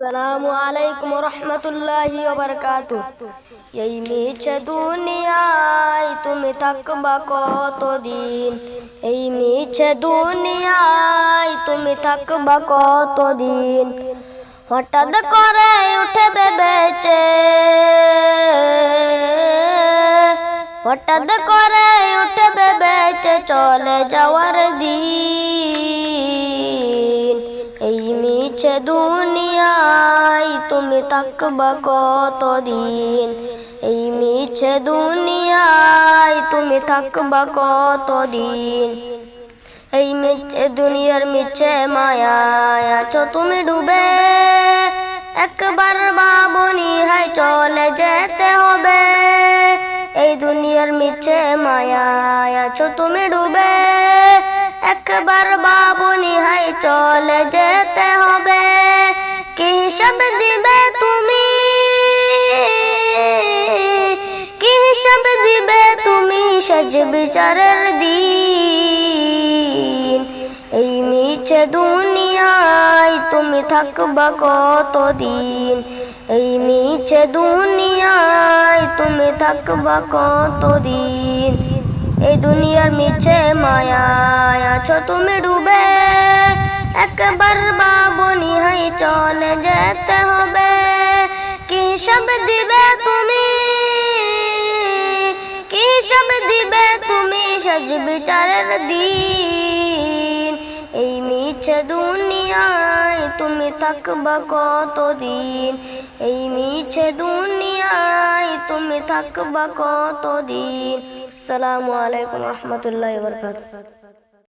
আসসালামু আলাইকুম রহমতুল্লাহি বারকাতু এই মিছে দুনিয়ায় তুমি থাকবা কতদিন? এই মিছে দুনিয়ায় তুমি থাকবা কতদিন? হঠাৎ করে উঠে বেবেছে হঠাৎ করে উঠে বেবেছে চলে যাওয়ার মিছে দুনিয়ায় তুমি থাকবা কতদিন? এই মিছে দুনিয়ায় তুমি থাকবা কতদিন? এই মিছে দুনিয়ার মিছে মায়ায় আছো তুমি ডুবে। একবার বাবনি হাই চলে যেতে হবে। এই দুনিয়ার মিছে মায়ায় আছো তুমি ডুবে। একবার বাবনি হাই চলে যেতে হবে হিসাব দিবে তুমি? কি হিসাব দিবে তুমি সাজ বিচারের দিন? এই মিছে দুনিয়ায় তুমি থাকবা কতদিন? এই মিছে দুনিয়ায় তুমি থাকবা কতদিন? এই দুনিয়ার মিছে মায়ায় আছো তুমি ডুবে, একবার চলে যেতে হবে। কি সব দিবে তুমি? কি সব দিবে তুমি সাজ বিচারের দিন? এই মিছে দুনিয়ায় তুমি থাকবা কতদিন? এই মিছে দুনিয়ায় তুমি থাকবা কতদিন? আসসালামু আলাইকুম রহমতুল্লাহ বরকাত